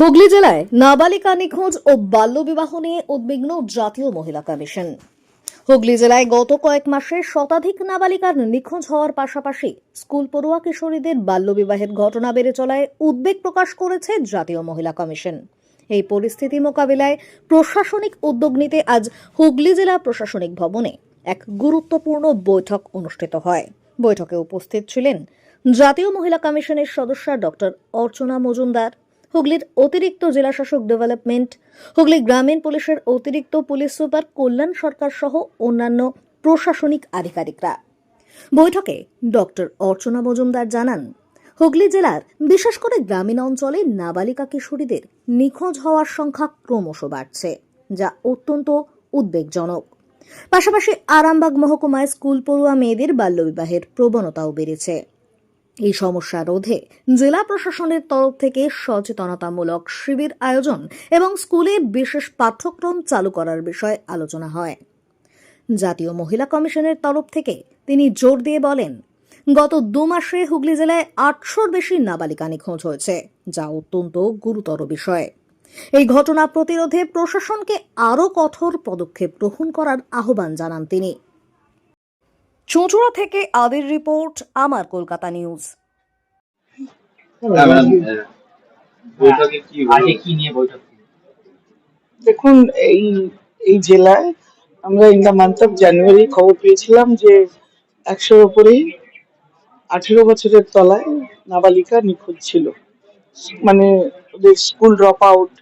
হুগলি জেলায় নাবালিকা নিখোঁজ ও বাল্যবিবাহ নিয়ে উদ্বিগ্ন জাতীয় মহিলা কমিশন। হুগলি জেলায় গত কয়েক মাসে শতাধিক নাবালিকার নিখোঁজ হওয়ার পাশাপাশি স্কুল পড়ুয়া কিশোরীদের বাল্যবিবাহের ঘটনা বেড়ে চলায় উদ্বেগ প্রকাশ করেছে জাতীয় মহিলা কমিশন। এই পরিস্থিতি মোকাবিলায় প্রশাসনিক উদ্যোগ নিতে আজ হুগলি জেলা প্রশাসনিক ভবনে এক গুরুত্বপূর্ণ বৈঠক অনুষ্ঠিত হয়। বৈঠকে উপস্থিত ছিলেন জাতীয় মহিলা কমিশনের সদস্য ডক্টর অর্চনা মজুমদার হুগলির অতিরিক্ত জেলাশাসক ডেভেলপমেন্ট, হুগলি গ্রামীণ পুলিশের অতিরিক্ত পুলিশ সুপার কল্যাণ সরকার সহ অন্যান্য প্রশাসনিক আধিকারিকরা। বৈঠকে ডক্টর অর্চনা মজুমদার জানান, হুগলি জেলার বিশেষ করে গ্রামীণ অঞ্চলে নাবালিকা কিশোরীদের নিখোঁজ হওয়ার সংখ্যা ক্রমশ বাড়ছে, যা অত্যন্ত উদ্বেগজনক। পাশাপাশি আরামবাগ মহকুমায় স্কুল পড়ুয়া মেয়েদের বাল্যবিবাহের প্রবণতাও বেড়েছে। এই সমস্যা রোধে জেলা প্রশাসনের তরফ থেকে সচেতনতামূলক শিবির আয়োজন এবং স্কুলে বিশেষ পাঠ্যক্রম চালু করার বিষয়ে আলোচনা হয়। জাতীয় মহিলা কমিশনের তরফ থেকে তিনি জোর দিয়ে বলেন, গত দু মাসে হুগলি জেলায় আটশোর বেশি নাবালিকা নিখোঁজ হয়েছে, যা অত্যন্ত গুরুতর বিষয়। এই ঘটনা প্রতিরোধে প্রশাসনকে আরও কঠোর পদক্ষেপ গ্রহণ করার আহ্বান জানান তিনি। চুঁচুড়া থেকে আদির রিপোর্ট আমার কলকাতা নিউজ। হ্যাঁ? দেখুন এই এই জেলায় আমরা in the month of January খবর পেয়েছিলাম যে একশোর উপরেই আঠেরো বছরের তলায় নাবালিকা নিখোঁজ ছিল। মানে ওদের স্কুল ড্রপ আউট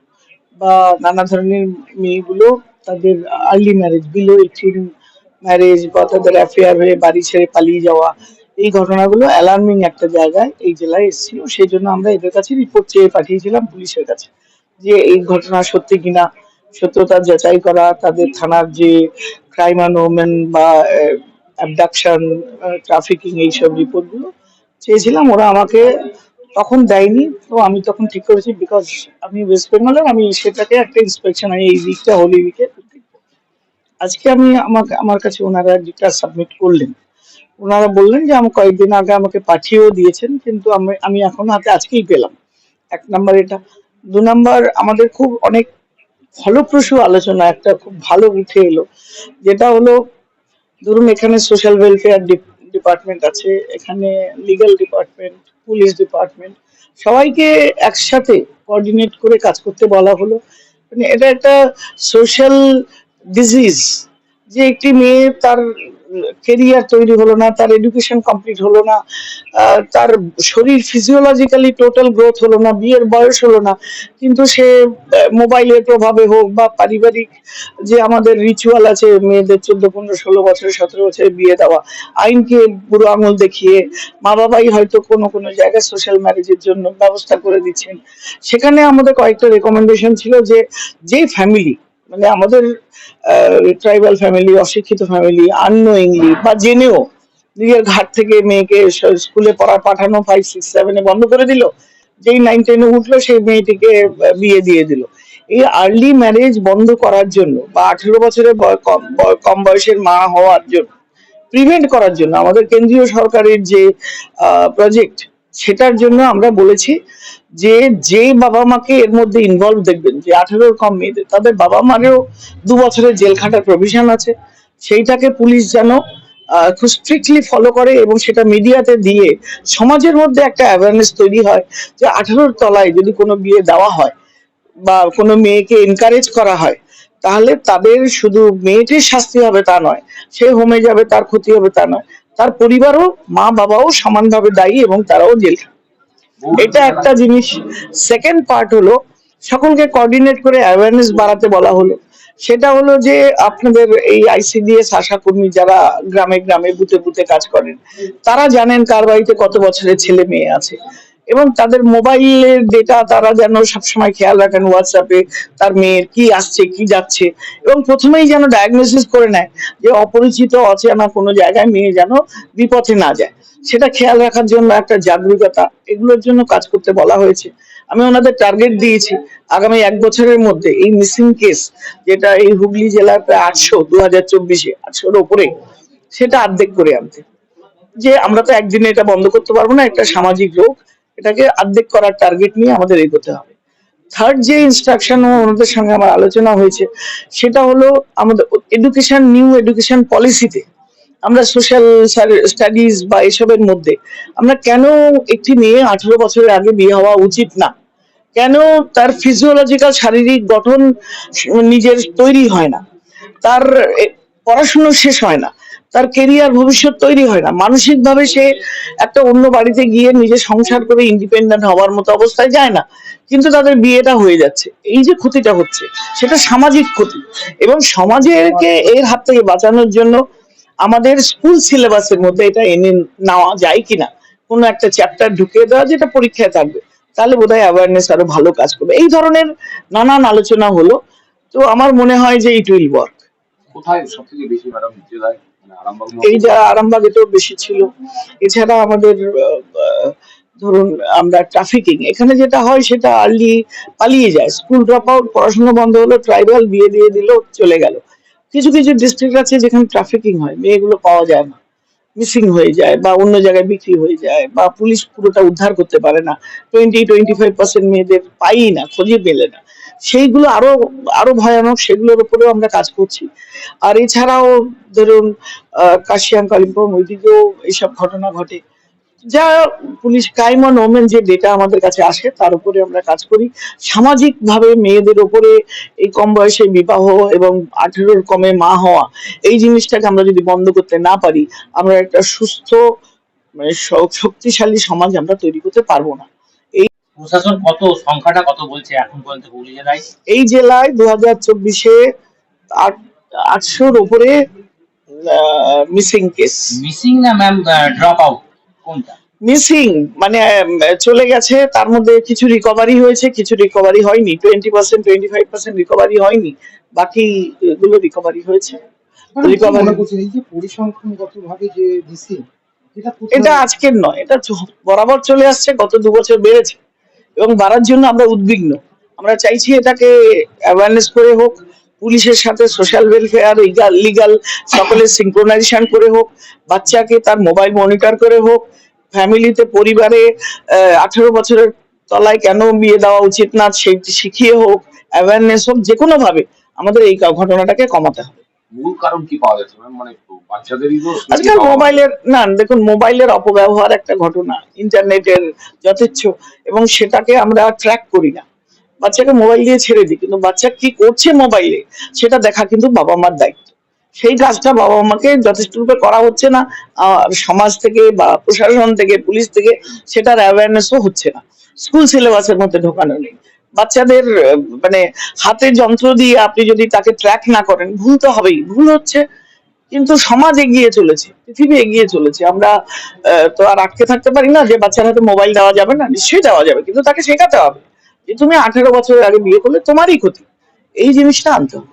বা নানা ধরনের মেয়েগুলো তাদের early marriage below eighteen marriage বা তাদের অ্যাফেয়ার হয়ে বাড়ি ছেড়ে পালিয়ে যাওয়া, এই ঘটনাগুলো অ্যালার্মিং একটা জায়গায় এই জেলায় এসেছিল। সেই জন্য আমরা এদের কাছে রিপোর্ট চেয়ে পাঠিয়েছিলাম পুলিশের কাছে যে এই ঘটনা সত্যি কিনা, সত্যতা যাচাই করা, তাদের থানার যে ক্রাইম অ্যান্ড ওমেন বা অ্যাবডাকশন ট্রাফিকিং এইসব রিপোর্টগুলো চেয়েছিলাম, ওরা আমাকে তখন দেয়নি। তো আমি তখন ঠিক করেছি বিকজ আমি ওয়েস্ট বেঙ্গলের আমি সেটাকে একটা ইন্সপেকশন আমি এই দিকটা হোলি উইকে আজকে আমি আমাকে, আমার কাছে ওনারা যেটা সাবমিট করলেন, ওনারা বললেন যে আমি কয়েকদিন আগে আমাকে পাঠিয়েও দিয়েছেন, কিন্তু আমি আমি এখন হাতে আজকেই পেলাম। এক নাম্বার এটা। দু নাম্বার আমাদের খুব অনেক ফলপ্রসূ আলোচনা, একটা খুব ভালো উঠে এলো, যেটা হলো, ধরুন এখানে সোশ্যাল ওয়েলফেয়ার ডিপার্টমেন্ট আছে, এখানে লিগ্যাল ডিপার্টমেন্ট পুলিশ ডিপার্টমেন্ট সবাইকে একসাথে কোঅর্ডিনেট করে কাজ করতে বলা হলো। মানে এটা একটা সোশ্যাল ডিজিজ যে একটি মেয়ে তার কেরিয়ার তৈরি হলো না, তার এডুকেশন কমপ্লিট হলো না তার শরীর ফিজিওলজিক্যালি টোটাল গ্রোথ হলো না, বিয়ের বয়স হলো না, কিন্তু সে মোবাইলের প্রভাবে হোক বা পারিবারিক যে আমাদের রিচুয়াল আছে, মেয়েদের চোদ্দ, পনেরো, ষোলো বছর, সতেরো বছরে বিয়ে দেওয়া, আইনকে বুড়ো আঙুল দেখিয়ে মা বাবাই হয়তো কোনো কোনো জায়গায় সোশ্যাল ম্যারেজের জন্য ব্যবস্থা করে দিচ্ছেন। সেখানে আমাদের কয়েকটা রেকমেন্ডেশন ছিল যে যে ফ্যামিলি মানে আমাদের ট্রাইবাল ফ্যামিলি অশিক্ষিত ফ্যামিলি আননোয়িংলি বা জেনেও নিজের ঘাট থেকে মেয়েকে স্কুলে পড়া, পাঠানো ফাইভ সিক্স সেভেনে বন্ধ করে দিল। যেই নাইন টেনে উঠল, সেই মেয়েটিকে বিয়ে দিয়ে দিল। এই আর্লি ম্যারেজ বন্ধ করার জন্য বা আঠেরো বছরের কম বয়সের মা হওয়ার জন্য প্রিভেন্ট করার জন্য আমাদের কেন্দ্রীয় সরকারের যে প্রজেক্ট সেটার জন্য আমরা বলেছি যে যে বাবা মাকে এর মধ্যে ইনভলভ দেখবেন, যে আঠেরোর কম মেয়েদের, তাদের বাবা মারও দু বছরের জেল খাটার প্রভিশন আছে। সেইটাকে পুলিশ যেন খুব স্ট্রিক্টলি ফলো করে এবং সেটা মিডিয়াতে দিয়ে সমাজের মধ্যে একটা অ্যাওয়ারনেস তৈরি হয় যে, আঠেরোর তলায় যদি কোনো বিয়ে দেওয়া হয় বা কোনো মেয়েকে এনকারেজ করা হয়, তাহলে তাদের শুধু মেয়েটির শাস্তি হবে তা নয়, সে হোমে যাবে, তার ক্ষতি হবে তা নয়। তার পরিবারও মা বাবাও সমানভাবে দায়ী এবং তারাও জেল এটা একটা জিনিস। সেকেন্ড পার্ট হলো, সকলকে কোঅর্ডিনেট করে অ্যাওয়ারনেস বাড়াতে বলা হলো। সেটা হলো যে আপনাদের এই আইসিডিএস আশাকর্মী যারা গ্রামে গ্রামে বুথে বুথে কাজ করেন, তারা জানেন কার বাড়িতে কত বছরের ছেলে মেয়ে আছে। এবং তাদের মোবাইলের ডেটা তারা যেন সবসময় খেয়াল রাখেন হোয়াটসঅ্যাপে তার মেয়ের কি আসছে, কি যাচ্ছে। এবং প্রথমেই যেন ডায়াগনোসিস করে নেয় যে অপরিচিত, অচেনা কোনো জায়গায় মেয়ে যেন বিপথে না যায়। সেটা খেয়াল রাখার জন্য একটা জাগরুকতা, এগুলোর জন্য কাজ করতে বলা হয়েছে। আমি ওনাদের টার্গেট দিয়েছি আগামী এক বছরের মধ্যে এই মিসিং কেস যেটা এই হুগলি জেলার প্রায় আটশো দু হাজার চব্বিশে, আটশোর ওপরে, সেটা আর্ধেক করে আনতে। যে আমরা তো একদিনে এটা বন্ধ করতে পারব না, একটা সামাজিক রোগ এটাকে অর্ধেক করার টার্গেট নিয়ে আমাদের এগোতে হবে। থার্ড যে ইনস্ট্রাকশন ওনাদের সঙ্গে আমার আলোচনা হয়েছে, সেটা হলো আমাদের এডুকেশন নিউ এডুকেশন পলিসিতে আমরা সোশ্যাল স্টাডিজ বা এসবের মধ্যে আমরা কেন একটি মেয়ে আঠারো বছরের আগে বিয়ে হওয়া উচিত না? কেন তার ফিজিওলজিক্যাল শারীরিক গঠন নিজের তৈরি হয় না? তার পড়াশুনো শেষ হয় না? তার কেরিয়ার ভবিষ্যৎ তৈরি হয় না। মানসিক ভাবে সে একটা অন্য বাড়িতে গিয়ে নিজে সংসার করে ইন্ডিপেন্ডেন্ট হওয়ার মতো অবস্থায় যায় না। কিন্তু তাদের বিয়েটা হয়ে যাচ্ছে। এই যে ক্ষতিটা হচ্ছে, সেটা সামাজিক ক্ষতি। এবং সমাজকে এর হাত থেকে বাঁচানোর জন্য আমাদের স্কুল সিলেবাসের মধ্যে এটা এনে নেওয়া যায় কিনা, কোনো একটা চ্যাপ্টার ঢুকিয়ে দেওয়া যেটা পরীক্ষায় থাকবে, তাহলে বোধহয় অ্যাওয়ারনেস আরও ভালো কাজ করবে। এই ধরনের নানান আলোচনা হলো। তো আমার মনে হয় যে ইট উইল ওয়ার্ক কোথায় সব থেকে বেশি ম্যাডাম জেলায়? মানে বেশি ছিল। এছাড়া আমাদের ধরুন আমরা ট্রাফিকিং এখানে যেটা হয় সেটা আর্লি পালিয়ে যায়। স্কুল ড্রপ আউট পড়াশোনা বন্ধ হলো ট্রাইবাল বিয়ে দিয়ে দিল, চলে গেল। কিছু কিছু ডিস্ট্রিক্ট আছে যেখানে ট্রাফিকিং হয়, মেয়েগুলো পাওয়া যায় না। মিসিং হয়ে যায় বা অন্য জায়গায় বিক্রি হয়ে যায় বা পুলিশ পুরোটা উদ্ধার করতে পারে না। টোয়েন্টি টোয়েন্টি ফাইভ পার্সেন্ট মেয়েদের পাই না, খুঁজে পেলে না। সেইগুলো আরও আরও ভয়ানক, সেগুলোর উপরেও আমরা কাজ করছি। আর এছাড়াও ধরুন কাশিয়াং, কালিম্পং ওইদিকেও এইসব ঘটনা ঘটে। যা পুলিশ ক্রাইম অন ওমেন যে ডেটা আমাদের কাছে আসে, তার উপরে আমরা কাজ করি। সামাজিক ভাবে মেয়েদের উপরে এই কম বয়সে বিবাহ এবং আঠেরোর কমে মা হওয়া, এই জিনিসটাকে আমরা যদি বন্ধ করতে না পারি, আমরা একটা সুস্থ মানে শক্তিশালী সমাজ আমরা তৈরি করতে পারব না। প্রশাসন কত সংখ্যাটা কত বলছে এখন পর্যন্ত হুগলি জেলায়? এই জেলায় দু হাজার চব্বিশে আটশোর উপরে মিসিং কেস মিসিং না ম্যাম ড্রপ আউট কোনটা? মিসিং মানে চলে গেছে তার মধ্যে কিছু রিকভারি হয়েছে কিছু রিকভারি হয়নি। Twenty percent twenty five percent recovery হয়নি। বাকি গুলো রিকভারি হয়েছে। মনে যে মিসিং এটা আজকের নয় এটা বরাবর চলে আসছে গত দু বছর বেড়েছে। এবং বাড়ার জন্য আমরা উদ্বিগ্ন। আমরা চাইছি এটাকে অ্যাওয়ারনেস করে হোক, পুলিশের সাথে সোশ্যাল ওয়েলফেয়ার লিগাল সকলের সিঙ্ক্রোনাইজেশন করে হোক, বাচ্চাকে তার মোবাইল মনিটর করে হোক ফ্যামিলিতে পরিবারে আঠেরো বছরের তলায় কেন বিয়ে দেওয়া উচিত না, সেটি শিখিয়ে হোক অ্যাওয়ারনেস হোক যে কোনোভাবে আমাদের এই ঘটনাটাকে কমাতে হবে। মূল কারণ কি পাওয়া যাচ্ছে? মানে আজকাল মোবাইলের না দেখুন মোবাইলের অপব্যবহার একটা ঘটনা ইন্টারনেটের যথেচ্ছ এবং সেটাকে আমরা ট্র্যাক করি না। বাচ্চাকে মোবাইল দিয়ে ছেড়ে দিই কিন্তু বাচ্চা কি করছে মোবাইলে সেটা দেখা কিন্তু বাবা মার দায়িত্ব। সেই কাজটা বাবা মাকে যথেষ্ট রূপে করা হচ্ছে না আর সমাজ থেকে বা প্রশাসন থেকে পুলিশ থেকে সেটার অ্যাওয়ারনেসও হচ্ছে না। স্কুল সিলেবাসের মধ্যে ঢোকানো নেই। বাচ্চাদের মানে হাতে যন্ত্র দিয়ে আপনি যদি তাকে ট্র্যাক না করেন ভুল তো হবেই ভুল হচ্ছে। কিন্তু সমাজ এগিয়ে চলেছে, পৃথিবী এগিয়ে চলেছে। আমরা তো আর আটকে থাকতে পারি না যে বাচ্চার হাতে মোবাইল দেওয়া যাবে না, নিশ্চয়ই দেওয়া যাবে, কিন্তু তাকে শেখাতে হবে যে তুমি আঠেরো বছরের আগে বিয়ে করলে তোমারই ক্ষতি। এই জিনিসটা আনতে হবে।